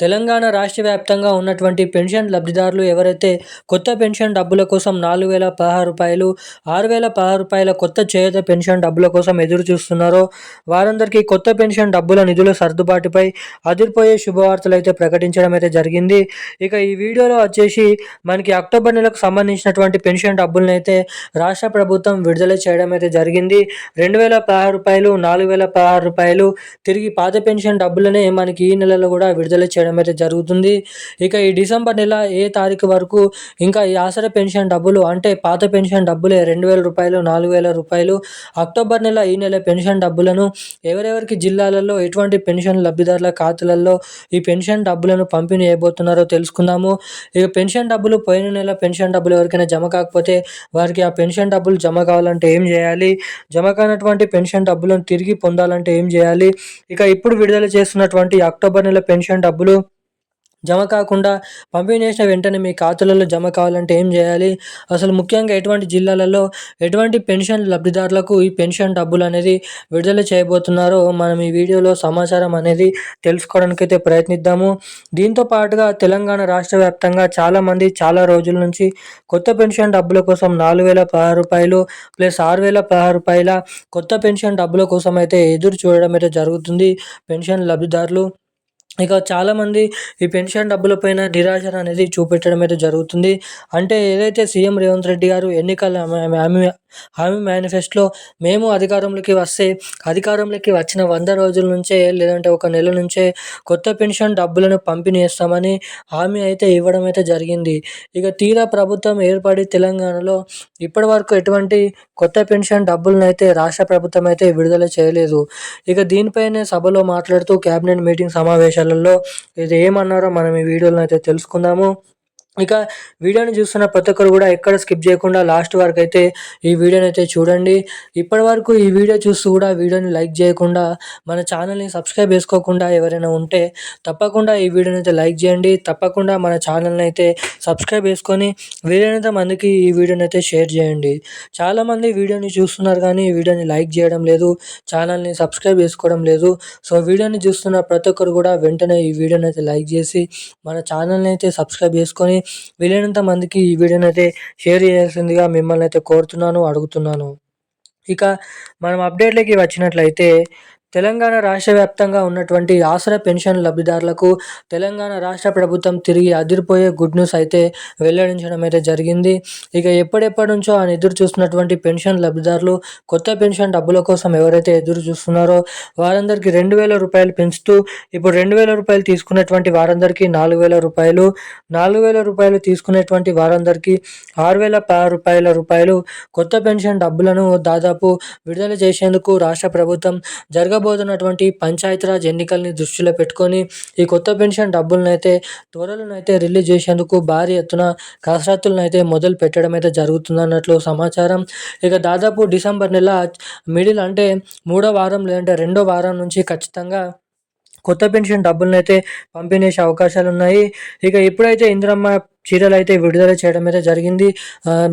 తెలంగాణ రాష్ట్ర వ్యాప్తంగా ఉన్నటువంటి పెన్షన్ లబ్ధిదారులు ఎవరైతే కొత్త పెన్షన్ డబ్బుల కోసం నాలుగు వేల పదహారు రూపాయలు ఆరు వేల పదహారు రూపాయల కొత్త చేత పెన్షన్ డబ్బుల కోసం ఎదురు చూస్తున్నారో వారందరికీ కొత్త పెన్షన్ డబ్బుల నిధుల సర్దుబాటుపై అదిరిపోయే శుభవార్తలు అయితే ప్రకటించడం అయితే జరిగింది. ఇక ఈ వీడియోలో వచ్చేసి మనకి అక్టోబర్ నెలకు సంబంధించినటువంటి పెన్షన్ డబ్బులను అయితే రాష్ట్ర ప్రభుత్వం విడుదల చేయడం అయితే జరిగింది. రెండు వేల పదహారు రూపాయలు నాలుగు వేల పదహారు రూపాయలు తిరిగి పాత పెన్షన్ డబ్బులనే మనకి ఈ నెలలో కూడా విడుదల చేయడం అయితే జరుగుతుంది. ఇక ఈ డిసెంబర్ నెల ఏ తారీఖు వరకు ఇంకా ఈ ఆసర పెన్షన్ డబ్బులు అంటే పాత పెన్షన్ డబ్బులే రెండు వేల రూపాయలు నాలుగు వేల రూపాయలు అక్టోబర్ నెల ఈ నెల పెన్షన్ డబ్బులను ఎవరెవరికి జిల్లాలలో ఎటువంటి పెన్షన్ లబ్ధిదారుల ఖాతాలలో ఈ పెన్షన్ డబ్బులను పంపిణీ చేయబోతున్నారో తెలుసుకుందాము. ఇక పెన్షన్ డబ్బులు పోయిన నెల పెన్షన్ డబ్బులు ఎవరికైనా జమ కాకపోతే వారికి ఆ పెన్షన్ డబ్బులు జమ కావాలంటే ఏం చేయాలి? జమ కానటువంటి పెన్షన్ డబ్బులను తిరిగి పొందాలంటే ఏం చేయాలి? ఇక ఇప్పుడు విడుదల చేస్తున్నటువంటి అక్టోబర్ నెల పెన్షన్ డబ్బులు జమ కాకుండా పంపిణీ చేసిన వెంటనే మీ ఖాతాలలో జమ కావాలంటే ఏం చేయాలి? అసలు ముఖ్యంగా ఎటువంటి జిల్లాలలో ఎటువంటి పెన్షన్ లబ్ధిదారులకు ఈ పెన్షన్ డబ్బులు అనేది విడుదల చేయబోతున్నారో మనం ఈ వీడియోలో సమాచారం అనేది తెలుసుకోవడానికి అయితే ప్రయత్నిద్దాము. దీంతో పాటుగా తెలంగాణ రాష్ట్ర వ్యాప్తంగా చాలామంది చాలా రోజుల నుంచి కొత్త పెన్షన్ డబ్బుల కోసం నాలుగు వేల పదహారు రూపాయలు ప్లస్ ఆరు వేల పదహారు రూపాయల కొత్త పెన్షన్ డబ్బుల కోసం అయితే ఎదురు చూడడం అయితే జరుగుతుంది పెన్షన్ లబ్ధిదారులు. ఇక చాలామంది ఈ పెన్షన్ డబ్బుల పైన నిరాశ అనేది చూపెట్టడం అయితే జరుగుతుంది. అంటే ఏదైతే సీఎం రేవంత్ రెడ్డి గారు ఎన్నికల హామీ మేనిఫెస్టోలో మేము అధికారంలోకి వస్తే అధికారంలోకి వచ్చిన వంద రోజుల నుంచే లేదంటే ఒక నెల నుంచే కొత్త పెన్షన్ డబ్బులను పంపిణీ చేస్తామని హామీ అయితే ఇవ్వడం అయితే జరిగింది. ఇక తీరా ప్రభుత్వం ఏర్పడి తెలంగాణలో ఇప్పటి వరకు ఎటువంటి కొత్త పెన్షన్ డబ్బులను అయితే రాష్ట్ర ప్రభుత్వం అయితే విడుదల చేయలేదు. ఇక దీనిపైనే సభలో మాట్లాడుతూ కేబినెట్ మీటింగ్ సమావేశాలలో ఇది ఏమన్నారో మనం ఈ వీడియోలో అయితే తెలుసుకుందాము. ఇక వీడియోని చూస్తున్న ప్రతి ఒక్కరు కూడా ఎక్కడ స్కిప్ చేయకుండా లాస్ట్ వరకు అయితే ఈ వీడియోని అయితే చూడండి. ఇప్పటి వరకు ఈ వీడియో చూస్తూ కూడా వీడియోని లైక్ చేయకుండా మన ఛానల్ని సబ్స్క్రైబ్ చేసుకోకుండా ఎవరైనా ఉంటే తప్పకుండా ఈ వీడియోని అయితే లైక్ చేయండి. తప్పకుండా మన ఛానల్ని అయితే సబ్స్క్రైబ్ చేసుకొని వీలైనంత మందికి ఈ వీడియోని అయితే షేర్ చేయండి. చాలామంది వీడియోని చూస్తున్నారు కానీ ఈ వీడియోని లైక్ చేయడం లేదు ఛానల్ని సబ్స్క్రైబ్ చేసుకోవడం లేదు. సో వీడియోని చూస్తున్న ప్రతి ఒక్కరు కూడా వెంటనే ఈ వీడియోని అయితే లైక్ చేసి మన ఛానల్ని అయితే సబ్స్క్రైబ్ చేసుకొని వీలైనంత మందికి ఈ వీడియోని అయితే షేర్ చేయాల్సిందిగా మిమ్మల్ని అయితే కోరుతున్నాను అడుగుతున్నాను. ఇక మనం అప్డేట్లకి వచ్చినట్లయితే తెలంగాణ రాష్ట్ర వ్యాప్తంగా ఉన్నటువంటి ఆసరా పెన్షన్ లబ్ధిదారులకు తెలంగాణ రాష్ట్ర ప్రభుత్వం తిరిగి అదిరిపోయే గుడ్ న్యూస్ అయితే వెల్లడించడం అయితే జరిగింది. ఇక ఎప్పుడెప్పటి నుంచో ఆయన ఎదురు చూస్తున్నటువంటి పెన్షన్ లబ్ధిదారులు కొత్త పెన్షన్ డబ్బుల కోసం ఎవరైతే ఎదురు చూస్తున్నారో వారందరికీ రెండు వేల రూపాయలు పెంచుతూ ఇప్పుడు రెండు వేల రూపాయలు తీసుకున్నటువంటి వారందరికీ నాలుగు వేల రూపాయలు నాలుగు వేల రూపాయలు తీసుకునేటువంటి వారందరికీ ఆరు వేల రూపాయల రూపాయలు కొత్త పెన్షన్ డబ్బులను దాదాపు విడుదల చేసేందుకు రాష్ట్ర ప్రభుత్వం జరగ జరగబోతున్నటువంటి పంచాయతీరాజ్ ఎన్నికల్ని దృష్టిలో పెట్టుకొని ఈ కొత్త పెన్షన్ డబ్బులనైతే త్వరలోనైతే రిలీజ్ చేసేందుకు భారీ ఎత్తున కసరత్తులను అయితే మొదలు పెట్టడం అయితే జరుగుతుందన్నట్లు సమాచారం. ఇక దాదాపు డిసెంబర్ నెల మిడిల్ అంటే మూడో వారం లేదంటే రెండో వారం నుంచి ఖచ్చితంగా కొత్త పెన్షన్ డబ్బులను అయితే పంపిణీ చేసే అవకాశాలు ఉన్నాయి ఇక ఎప్పుడైతే ఇందిరమ్మ చీరలు అయితే విడుదల చేయడం అయితే జరిగింది.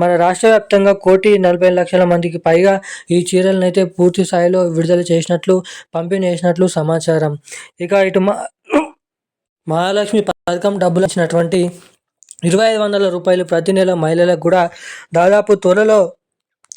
మన రాష్ట్ర వ్యాప్తంగా కోటి నలభై లక్షల మందికి పైగా ఈ చీరలను అయితే పూర్తి స్థాయిలో విడుదల చేసినట్లు పంపిణీ చేసినట్లు సమాచారం. ఇక ఇటు మహాలక్ష్మి పథకం డబ్బులు వచ్చినటువంటి ఇరవై ఐదు వందల రూపాయలు ప్రతి నెల మహిళలకు కూడా దాదాపు త్వరలో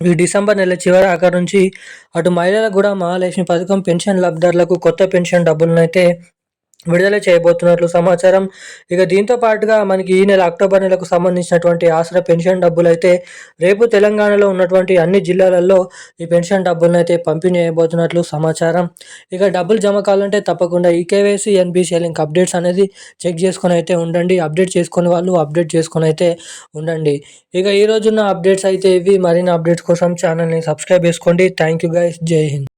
ఈ డిసెంబర్ నెల చివరి ఆఖరి నుంచి అటు మహిళలకు కూడా మహాలక్ష్మి పథకం పెన్షన్ లబ్ధారులకు కొత్త పెన్షన్ డబ్బులను అయితే విడుదల చేయబోతున్నట్లు సమాచారం. ఇక దీంతో పాటుగా మనకి ఈ నెల అక్టోబర్ నెలకు సంబంధించినటువంటి ఆసరా పెన్షన్ డబ్బులు అయితే రేపు తెలంగాణలో ఉన్నటువంటి అన్ని జిల్లాలలో ఈ పెన్షన్ డబ్బులను అయితే పంపిణీ చేయబోతున్నట్లు సమాచారం. ఇక డబ్బులు జమ కావాలంటే తప్పకుండా ఈకేవైసీ ఎన్బిసిఎల్ లింక్ అప్డేట్స్ అనేది చెక్ చేసుకొని అయితే ఉండండి. అప్డేట్ చేసుకునే వాళ్ళు అప్డేట్ చేసుకొని అయితే ఉండండి. ఇక ఈ రోజున్న అప్డేట్స్ అయితే ఇవి. మరిన్ని అప్డేట్స్ కోసం ఛానల్ని సబ్స్క్రైబ్ చేసుకోండి. Thank you guys. జై హింద్.